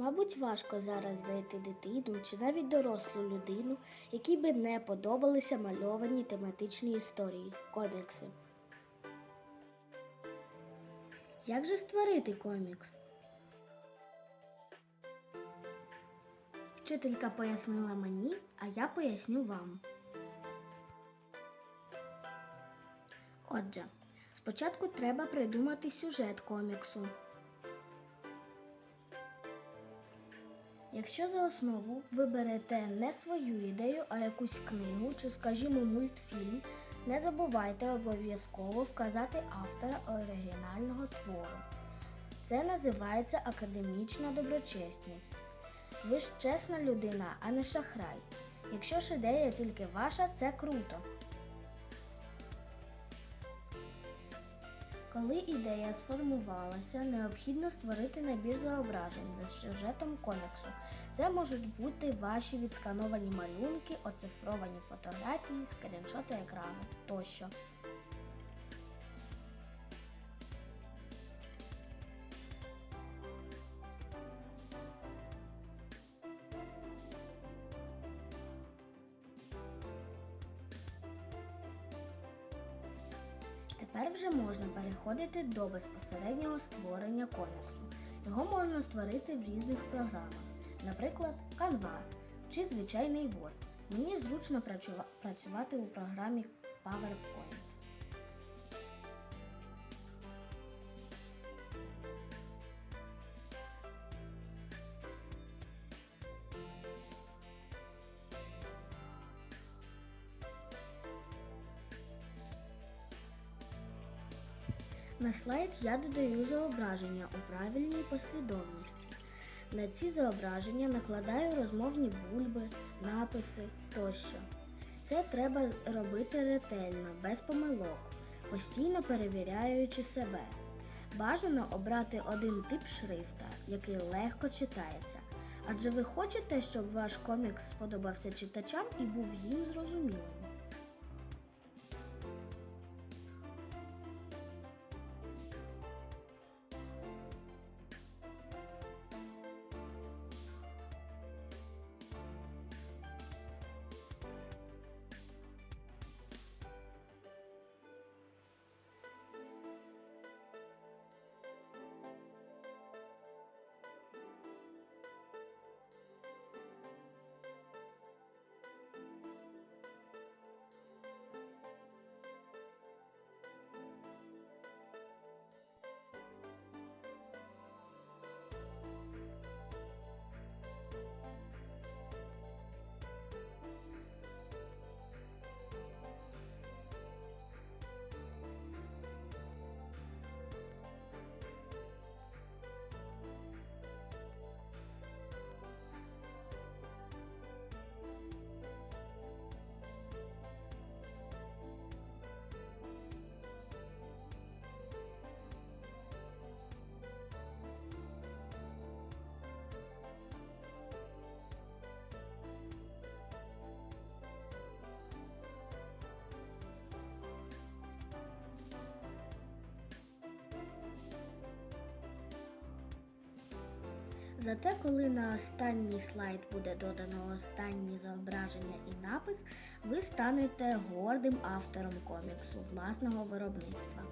Мабуть, важко зараз знайти дитину чи навіть дорослу людину, якій би не подобалися мальовані тематичні історії, комікси. Як же створити комікс? Вчителька пояснила мені, а я поясню вам. Отже, спочатку треба придумати сюжет коміксу. Якщо за основу ви берете не свою ідею, а якусь книгу чи, скажімо, мультфільм, не забувайте обов'язково вказати автора оригінального твору. Це називається академічна доброчесність. Ви ж чесна людина, а не шахрай. Якщо ж ідея тільки ваша, це круто. Коли ідея сформувалася, необхідно створити набір зображень за сюжетом коміксу. Це можуть бути ваші відскановані малюнки, оцифровані фотографії, скріншоти екрану тощо. Тепер вже можна переходити до безпосереднього створення коміксу. Його можна створити в різних програмах, наприклад, Canva чи звичайний Word. Мені зручно працювати у програмі PowerPoint. На слайд я додаю зображення у правильній послідовності. На ці зображення накладаю розмовні бульби, написи тощо. Це треба робити ретельно, без помилок, постійно перевіряючи себе. Бажано обрати один тип шрифта, який легко читається. Адже ви хочете, щоб ваш комікс сподобався читачам і був їм зрозумілим. Зате, коли на останній слайд буде додано останні зображення і напис, ви станете гордим автором коміксу власного виробництва.